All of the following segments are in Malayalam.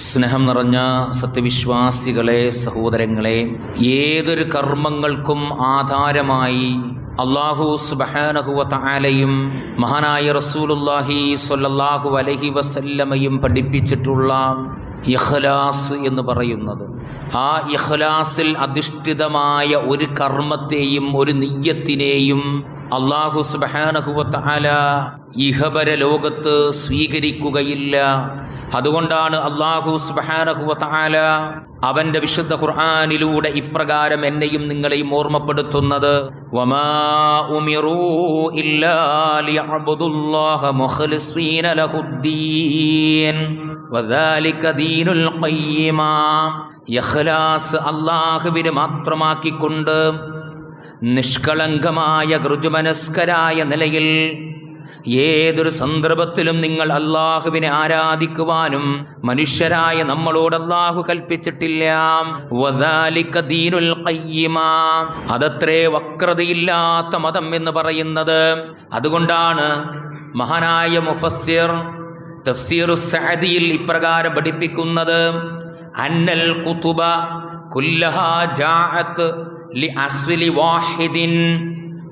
സ്നേഹം നിറഞ്ഞ സത്യവിശ്വാസികളെ സഹോദരങ്ങളെ ഏതൊരു കർമ്മങ്ങൾക്കും ആധാരമായി അള്ളാഹു സുബഹാനഹുവ താലയും മഹാനായ റസൂലുല്ലാഹി സൊല്ലാഹു അലഹി വസല്ലമയും പഠിപ്പിച്ചിട്ടുള്ള ഇഖ്ലാസ് എന്ന് പറയുന്നത്. ആ ഇഖ്ലാസിൽ അധിഷ്ഠിതമായ ഒരു കർമ്മത്തെയും ഒരു നെയ്യത്തിനെയും അള്ളാഹു സുബഹാനഹുവത്താല ഇഹപര ലോകത്ത് സ്വീകരിക്കുകയില്ല. അതുകൊണ്ടാണ് അള്ളാഹു സുബഹാനഹുവത്താല അവന്റെ വിശുദ്ധ ഖുർആാനിലൂടെ ഇപ്രകാരം എന്നെയും നിങ്ങളെയും ഓർമ്മപ്പെടുത്തുന്നത്. അള്ളാഹുവിന് മാത്രമാക്കിക്കൊണ്ട് നിഷ്കളങ്കമായ ഗൃജുമനസ്കരായ നിലയിൽ ഏതൊരു സന്ദർഭത്തിലും നിങ്ങൾ അള്ളാഹുവിനെ ആരാധിക്കുവാനും മനുഷ്യരായ നമ്മളോട് അള്ളാഹു കൽപ്പിച്ചിട്ടില്ല. അതത്രേ വക്രതയില്ലാത്ത മതം എന്ന് പറയുന്നത്. അതുകൊണ്ടാണ് മഹാനായ മുഫസ്സിർ തഫ്സീറു സഅദിയിൽ ഇപ്രകാരം പഠിപ്പിക്കുന്നത്. അന്നൽ കുത്തുബ കുല്ലഹാ ജാഅത്ത് ലി അസ്വലി വാഹിദിൻ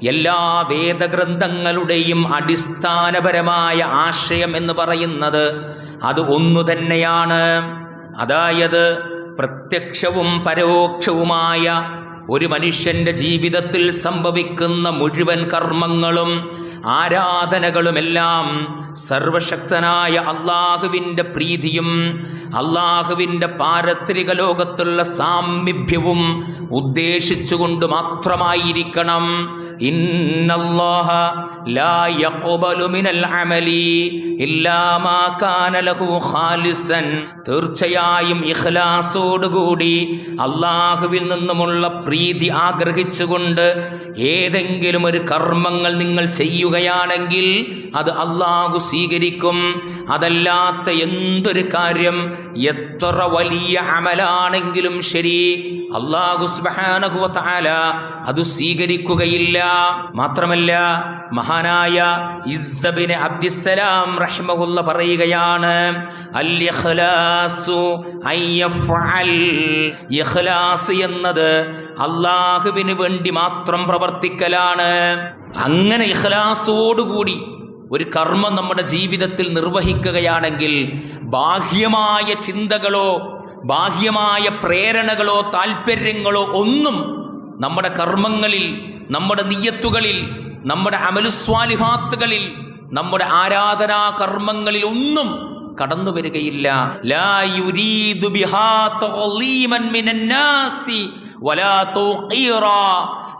എല്ലാ വേദഗ്രന്ഥങ്ങളുടെയും അടിസ്ഥാനപരമായ ആശയം എന്ന് പറയുന്നത് അത് ഒന്നു തന്നെയാണ്. അതായത് പ്രത്യക്ഷവും പരോക്ഷവുമായ ഒരു മനുഷ്യന്റെ ജീവിതത്തിൽ സംഭവിക്കുന്ന മുഴുവൻ കർമ്മങ്ങളും ആരാധനകളുമെല്ലാം സർവശക്തനായ അള്ളാഹുവിന്റെ പ്രീതിയും അള്ളാഹുവിന്റെ പാരത്രിക ലോകത്തുള്ള സാമീപ്യവും ഉദ്ദേശിച്ചുകൊണ്ട് മാത്രമായിരിക്കണം. തീർച്ചയായും ഇഖ്ലാസോടുകൂടി അള്ളാഹുവിൽ നിന്നുമുള്ള പ്രീതി ആഗ്രഹിച്ചുകൊണ്ട് ഏതെങ്കിലും ഒരു കർമ്മങ്ങൾ നിങ്ങൾ ചെയ്യുകയാണെങ്കിൽ അത് അള്ളാഹു സ്വീകരിക്കും. അതല്ലാത്ത എന്തൊരു കാര്യം? എത്ര വലിയ അമലാണെങ്കിലും ശരി അള്ളാഹു സുബ്ഹാനഹു തആല അത് സ്വീകരിക്കുകയില്ല. മാത്രമല്ല മഹാനായ ഇസബിന് അബ്ദിസ്സലാം റഹ്മഹുല്ല പറയുകയാണ് എന്നത് അള്ളാഹുവിന് വേണ്ടി മാത്രം പ്രവർത്തിക്കലാണ്. അങ്ങനെ ഇഖ്ലാസോടുകൂടി ഒരു കർമ്മം നമ്മുടെ ജീവിതത്തിൽ നിർവഹിക്കുകയാണെങ്കിൽ ബാഹ്യമായ ചിന്തകളോ ബാഹ്യമായ പ്രേരണകളോ താല്പര്യങ്ങളോ ഒന്നും നമ്മുടെ കർമ്മങ്ങളിൽ നമ്മുടെ നിയ്യത്തുകളിൽ നമ്മുടെ അമലുസ്വാലിഹാത്തുകളിൽ നമ്മുടെ ആരാധനാ കർമ്മങ്ങളിൽ ഒന്നും കടന്നു വരികയില്ല.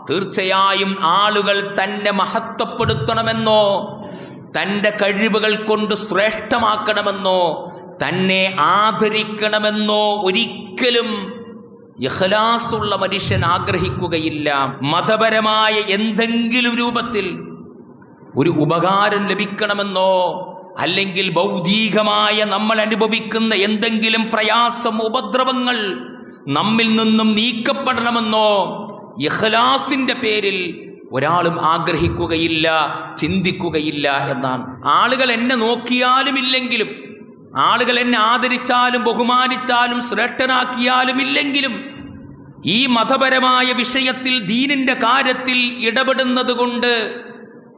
തീർച്ചയായും ആളുകൾ തന്നെ മഹത്വപ്പെടുത്തണമെന്നോ തന്റെ കഴിവുകൾ കൊണ്ട് ശ്രേഷ്ഠമാക്കണമെന്നോ തന്നെ ആദരിക്കണമെന്നോ ഒരിക്കലും യഹലാസുള്ള മനുഷ്യൻ ആഗ്രഹിക്കുകയില്ല. മതപരമായ എന്തെങ്കിലും രൂപത്തിൽ ഒരു ഉപകാരം ലഭിക്കണമെന്നോ അല്ലെങ്കിൽ ഭൗതികമായ നമ്മൾ അനുഭവിക്കുന്ന എന്തെങ്കിലും പ്രയാസം ഉപദ്രവങ്ങൾ നമ്മിൽ നിന്നും നീക്കപ്പെടണമെന്നോ ഇഖ്ലാസിന്റെ പേരിൽ ഒരാളും ആഗ്രഹിക്കുകയില്ല ചിന്തിക്കുകയില്ല എന്നാണ്. ആളുകൾ എന്നെ നോക്കിയാലും ഇല്ലെങ്കിലും ആളുകൾ എന്നെ ആദരിച്ചാലും ബഹുമാനിച്ചാലും ശ്രേഷ്ഠനാക്കിയാലും ഇല്ലെങ്കിലും ഈ മതപരമായ വിഷയത്തിൽ ദീനിന്റെ കാര്യത്തിൽ ഇടപെടുന്നത് കൊണ്ട്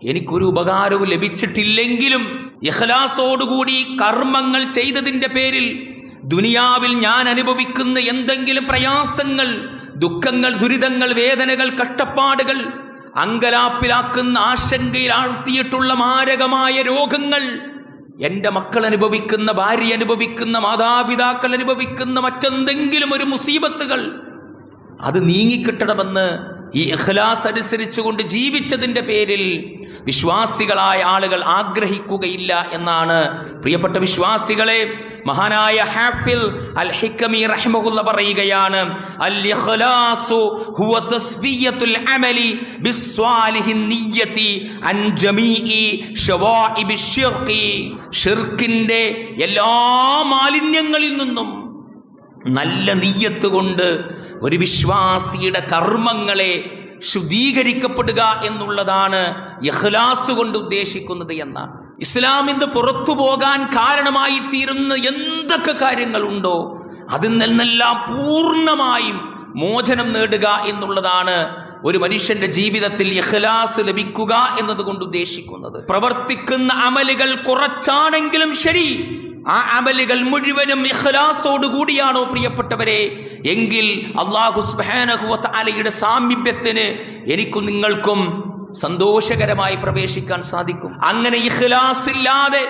എനിക്കൊരു ഉപകാരവും ലഭിച്ചിട്ടില്ലെങ്കിലും ഇഹ്ലാസോടുകൂടി കർമ്മങ്ങൾ ചെയ്തതിന്റെ പേരിൽ ദുനിയാവിൽ ഞാൻ അനുഭവിക്കുന്ന എന്തെങ്കിലും പ്രയാസങ്ങൾ ദുഃഖങ്ങൾ ദുരിതങ്ങൾ വേദനകൾ കഷ്ടപ്പാടുകൾ അങ്കലാപ്പിലാക്കുന്ന ആശങ്കയിൽ ആഴ്ത്തിയിട്ടുള്ള മാരകമായ രോഗങ്ങൾ എന്റെ മക്കൾ അനുഭവിക്കുന്ന ഭാര്യ അനുഭവിക്കുന്ന മാതാപിതാക്കൾ അനുഭവിക്കുന്ന മറ്റെന്തെങ്കിലും ഒരു മുസീബത്തുകൾ അത് നീങ്ങിക്കിട്ടണമെന്ന് ഈ ഇഖ്ലാസ് അനുസരിച്ചുകൊണ്ട് ജീവിച്ചതിന്റെ പേരിൽ വിശ്വാസികളായ ആളുകൾ ആഗ്രഹിക്കുകയില്ല എന്നാണ് പ്രിയപ്പെട്ട വിശ്വാസികളെ മഹാനായ ഹാഫിൽ അൽ ഹിക്കമി റഹ്മഹുല്ല പറയുകയാണ് അൽ ഇഖ്ലാസു ഹുവ തസ്ദിയത്തുൽ അമലി ബിസ്വാലിഹി നിയ്യതി അൻ ജമീഇ ശവാഇബി ശിർഖി. എല്ലാ മാലിന്യങ്ങളിൽ നിന്നും നല്ല നീയത്ത് കൊണ്ട് ഒരു വിശ്വാസിയുടെ കർമ്മങ്ങളെ ശുദ്ധീകരിക്കപ്പെടുക എന്നുള്ളതാണ് ഇഖ്ലാസ് കൊണ്ട് ഉദ്ദേശിക്കുന്നത് എന്നാണ്. ഇസ്ലാമിന്ന് പുറത്തു പോകാൻ കാരണമായി തീരുന്ന എന്തൊക്കെ കാര്യങ്ങളുണ്ടോ അതിൽ നിന്നെല്ലാം പൂർണമായും മോചനം നേടുക എന്നുള്ളതാണ് ഒരു മനുഷ്യന്റെ ജീവിതത്തിൽ ഇഖ്ലാസ് ലഭിക്കുക എന്നതുകൊണ്ട് ഉദ്ദേശിക്കുന്നത്. പ്രവർത്തിക്കുന്ന അമലുകൾ കുറച്ചാണെങ്കിലും ശരി. ആ അമലുകൾ മുഴുവനും ഇഖ്ലാസോട് കൂടിയാണോ പ്രിയപ്പെട്ടവരെ? എങ്കിൽ അള്ളാഹു തആലയുടെ സാമീപ്യത്തിന് എനിക്കും നിങ്ങൾക്കും സന്തോഷകരമായി പ്രവേശിക്കാൻ സാധിക്കും. അങ്ങനെ ഇഖ്ലാസ് ഇല്ലാതെ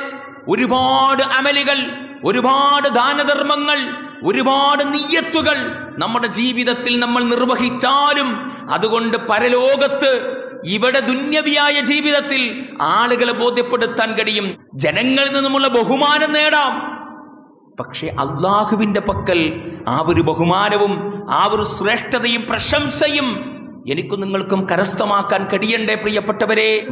ഒരുപാട് അമലികൾ ഒരുപാട് ദാനധർമ്മങ്ങൾ ഒരുപാട് നീയത്തുകൾ നമ്മുടെ ജീവിതത്തിൽ നമ്മൾ നിർവഹിച്ചാലും അതുകൊണ്ട് പരലോകത്ത് ഇവിടെ ദുന്യവിയായ ജീവിതത്തിൽ ആളുകളെ ബോധ്യപ്പെടുത്താൻ കഴിയും. ജനങ്ങളിൽ നിന്നുമുള്ള ബഹുമാനം നേടാം. പക്ഷെ അള്ളാഹുവിന്റെ പക്കൽ ആ ഒരു ബഹുമാനവും ആ ഒരു ശ്രേഷ്ഠതയും പ്രശംസയും എനിക്കും നിങ്ങൾക്കും കരസ്ഥമാക്കാൻ കഴിയണ്ടേ പ്രിയപ്പെട്ടവരെ?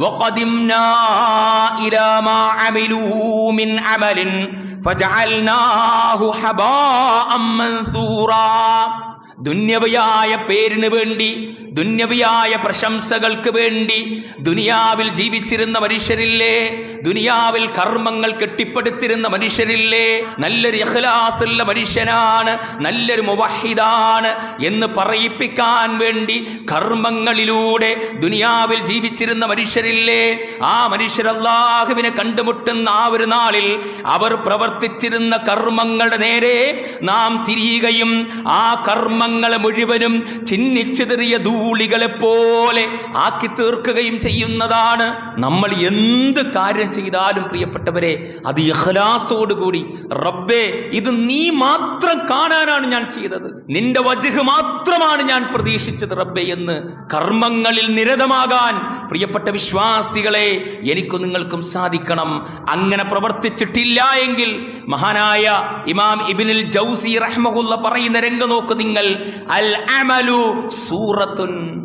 ദുന്യവയായ പേരിന് വേണ്ടി ദുന്യവിയായ പ്രശംസകൾക്ക് വേണ്ടി ദുനിയാവിൽ ജീവിച്ചിരുന്ന മനുഷ്യരില്ലേ? ദുനിയാവിൽ കർമ്മങ്ങൾ കെട്ടിപ്പടുത്തിരുന്ന മനുഷ്യരില്ലേ? നല്ലൊരു ഇഖ്ലാസുള്ള മനുഷ്യനാണ് നല്ലൊരു മുവഹിദാണ് എന്ന് പറയിപ്പിക്കാൻ വേണ്ടി കർമ്മങ്ങളിലൂടെ ദുനിയാവിൽ ജീവിച്ചിരുന്ന മനുഷ്യരില്ലേ? ആ മനുഷ്യർ അള്ളാഹുവിനെ കണ്ടുമുട്ടുന്ന ആ ഒരു നാളിൽ അവർ പ്രവർത്തിച്ചിരുന്ന കർമ്മങ്ങളുടെ നേരെ നാം തിരിയുകയും ആ കർമ്മങ്ങളെ മുഴുവനും ചിന്നിച്ചിതറിയ ധൂളികളെ പോലെ ആക്കി തീർക്കുകയും ചെയ്യുന്നതാണ് നമ്മൾ എന്ത് കാര്യം ചെയ്താലും പ്രിയപ്പെട്ടവരെ അത് ഇഖ്ലാസോടുകൂടി. റബ്ബേ ഇത് നീ മാത്രം കാണാനാണ് ഞാൻ ചെയ്തത്. നിന്റെ വജഹ് മാത്രമാണ് ഞാൻ പ്രതീക്ഷിച്ചത് റബ്ബേ എന്ന്. കർമ്മങ്ങളിൽ നിരതമാകാൻ പ്രിയപ്പെട്ട വിശ്വാസികളെ എനിക്കും നിങ്ങൾക്കും സാധിക്കണം. അങ്ങനെ പ്രവർത്തിച്ചിട്ടില്ല എങ്കിൽ മഹാനായ ഇമാം ഇബിനിൽ ജൗസി റഹ്മുള്ള പറയുന്ന രംഗം നോക്ക് നിങ്ങൾ. അൽ അമലു സൂറത്തുൻ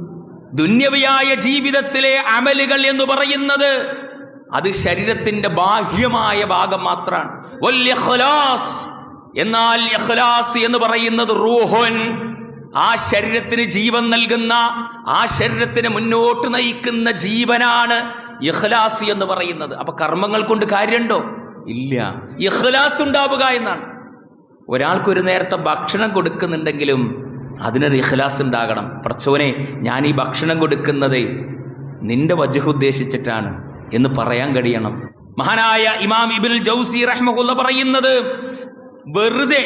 ദുന്യവിയായ ജീവിതത്തിലെ അമലുകൾ എന്ന് പറയുന്നത് അത് ശരീരത്തിന്റെ ബാഹ്യമായ ഭാഗം മാത്രമാണ്. എന്നാൽ എന്ന് പറയുന്നത് റൂഹുൻ ആ ശരീരത്തിന് ജീവൻ നൽകുന്ന ആ ശരീരത്തിന് മുന്നോട്ട് നയിക്കുന്ന ജീവനാണ് ഇഖ്ലാസ് എന്ന് പറയുന്നത്. അപ്പൊ കർമ്മങ്ങൾ കൊണ്ട് കാര്യമുണ്ടോ ഇല്ല. ഇഖ്ലാസ് ഉണ്ടാവുക എന്നാണ്. ഒരാൾക്ക് ഒരു നേരത്തെ ഭക്ഷണം കൊടുക്കുന്നുണ്ടെങ്കിലും അതിനൊരു ഇഖ്ലാസ് ഉണ്ടാകണം. പ്രച്ചോനെ ഞാൻ ഈ ഭക്ഷണം കൊടുക്കുന്നത് നിന്റെ വജഹ് ഉദ്ദേശിച്ചിട്ടാണ് എന്ന് പറയാൻ കഴിയണം. മഹാനായ ഇമാം ഇബിൻ ജൗസി റഹ്മുള്ള പറയുന്നത് വെറുതെ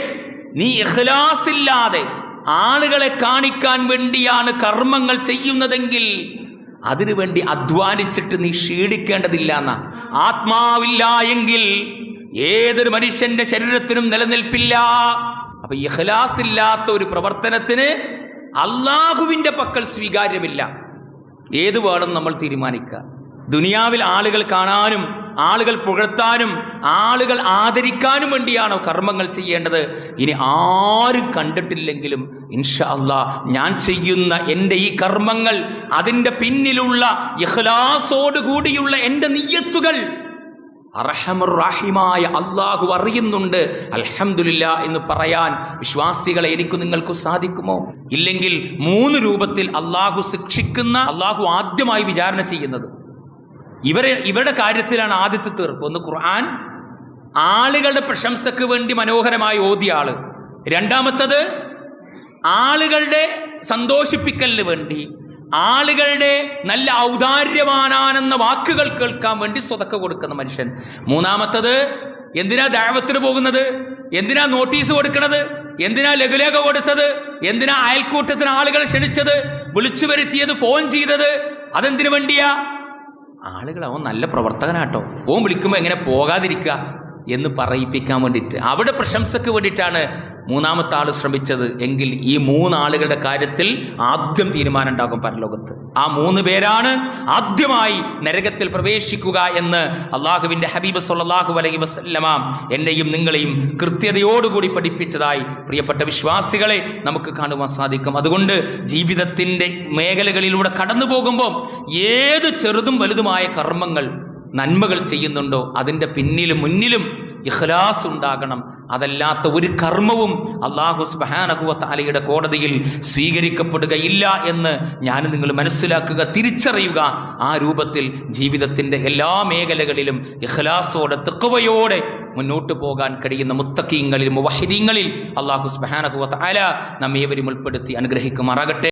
നീ ഇഖ്ലാസ് ഇല്ലാതെ ആളുകളെ കാണിക്കാൻ വേണ്ടിയാണ് കർമ്മങ്ങൾ ചെയ്യുന്നതെങ്കിൽ അതിനുവേണ്ടി അധ്വാനിച്ചിട്ട് നീ ക്ഷീണിക്കേണ്ടതില്ല എന്ന. ആത്മാവില്ല എങ്കിൽ ഏതൊരു മനുഷ്യന്റെ ശരീരത്തിനും നിലനിൽപ്പില്ല. അപ്പൊ ഇഖ്ലാസ് ഇല്ലാത്ത ഒരു പ്രവർത്തനത്തിന് അള്ളാഹുവിന്റെ പക്കൽ സ്വീകാര്യമില്ല. ഏത് വേണം നമ്മൾ തീരുമാനിക്കുക. ദുനിയാവിൽ ആളുകൾ കാണാനും ആളുകൾ പുകഴ്ത്താനും ആളുകൾ ആദരിക്കാനും വേണ്ടിയാണോ കർമ്മങ്ങൾ ചെയ്യേണ്ടത്? ഇനി ആരും കണ്ടിട്ടില്ലെങ്കിലും ഇൻഷാ അല്ലാ ഞാൻ ചെയ്യുന്ന എന്റെ ഈ കർമ്മങ്ങൾ അതിന്റെ പിന്നിലുള്ള ഇഖ്ലാസോടുകൂടിയുള്ള എന്റെ നീയത്തുകൾ അർഹമുറാഹിമായ അള്ളാഹു അറിയുന്നുണ്ട്. അൽഹമില്ല എന്ന് പറയാൻ വിശ്വാസികളെ എനിക്ക് നിങ്ങൾക്ക് സാധിക്കുമോ? ഇല്ലെങ്കിൽ മൂന്ന് രൂപത്തിൽ അള്ളാഹു ശിക്ഷിക്കുന്ന അള്ളാഹു ആദ്യമായി വിചാരണ ചെയ്യുന്നത് ഇവരെ ഇവരുടെ കാര്യത്തിലാണ് ആദ്യത്തെ തീർപ്പ്. ഒന്ന് ഖുർആൻ. ആളുകളുടെ പ്രശംസക്ക് വേണ്ടി മനോഹരമായി ഓതിയ ആൾ. രണ്ടാമത്തത് ആളുകളുടെ സന്തോഷിപ്പിക്കലിന് വേണ്ടി ആളുകളുടെ നല്ല ഔദാര്യവാനാണെന്ന വാക്കുകൾ കേൾക്കാൻ വേണ്ടി സ്വതക്ക കൊടുക്കുന്ന മനുഷ്യൻ. മൂന്നാമത്തത് എന്തിനാ ദാവത്തിന് പോകുന്നത്? എന്തിനാ നോട്ടീസ് കൊടുക്കുന്നത് എന്തിനാ ലഘുലേഖ കൊടുത്തത്? എന്തിനാ അയൽക്കൂട്ടത്തിന് ആളുകൾ ക്ഷണിച്ചത്? വിളിച്ചു വരുത്തിയത് ഫോൺ ചെയ്തത്? അതെന്തിനു വേണ്ടിയാ? ആളുകൾ അവൻ നല്ല പ്രവർത്തകനാട്ടോ. ഓൻ വിളിക്കുമ്പോൾ എങ്ങനെ പോകാതിരിക്കുക എന്ന് പറയിപ്പിക്കാൻ വേണ്ടിയിട്ട്. അവിടെ പ്രശംസക്ക് വേണ്ടിയിട്ടാണ് മൂന്നാമത്തെ ആൾ ശ്രമിച്ചത് എങ്കിൽ ഈ മൂന്നാളുകളുടെ കാര്യത്തിൽ ആദ്യം തീരുമാനം ഉണ്ടാകും പരലോകത്ത്. ആ മൂന്ന് പേരാണ് ആദ്യമായി നരകത്തിൽ പ്രവേശിക്കുക എന്ന് അള്ളാഹുവിന്റെ ഹബീബ് സല്ലാഹു അലൈഹി വസല്ലമ എന്നെയും നിങ്ങളെയും കൃത്യതയോടുകൂടി പഠിപ്പിച്ചതായി പ്രിയപ്പെട്ട വിശ്വാസികളെ നമുക്ക് കാണുവാൻ സാധിക്കും. അതുകൊണ്ട് ജീവിതത്തിന്റെ മേഖലകളിലൂടെ കടന്നു പോകുമ്പോൾ ഏത് ചെറുതും വലുതുമായ കർമ്മങ്ങൾ നന്മകൾ ചെയ്യുന്നുണ്ടോ അതിന്റെ പിന്നിലും മുന്നിലും ഇഖ്ലാസ് ഉണ്ടാകണം. അതല്ലാത്ത ഒരു കർമ്മവും അള്ളാഹു സുബാനഹുവ താലയുടെ കോടതിയിൽ സ്വീകരിക്കപ്പെടുകയില്ല എന്ന് ഞാൻ നിങ്ങൾ മനസ്സിലാക്കുക തിരിച്ചറിയുക. ആ രൂപത്തിൽ ജീവിതത്തിന്റെ എല്ലാ മേഖലകളിലും ഇഖ്ലാസോടെ തെക്കുവയോടെ മുന്നോട്ട് പോകാൻ കഴിയുന്ന മുത്തക്കീങ്ങളിൽ മുവഹിദീങ്ങളിൽ അള്ളാഹു സുബാനഹുവ താല നമ്മേവരും ഉൾപ്പെടുത്തി അനുഗ്രഹിക്കുമാറാകട്ടെ.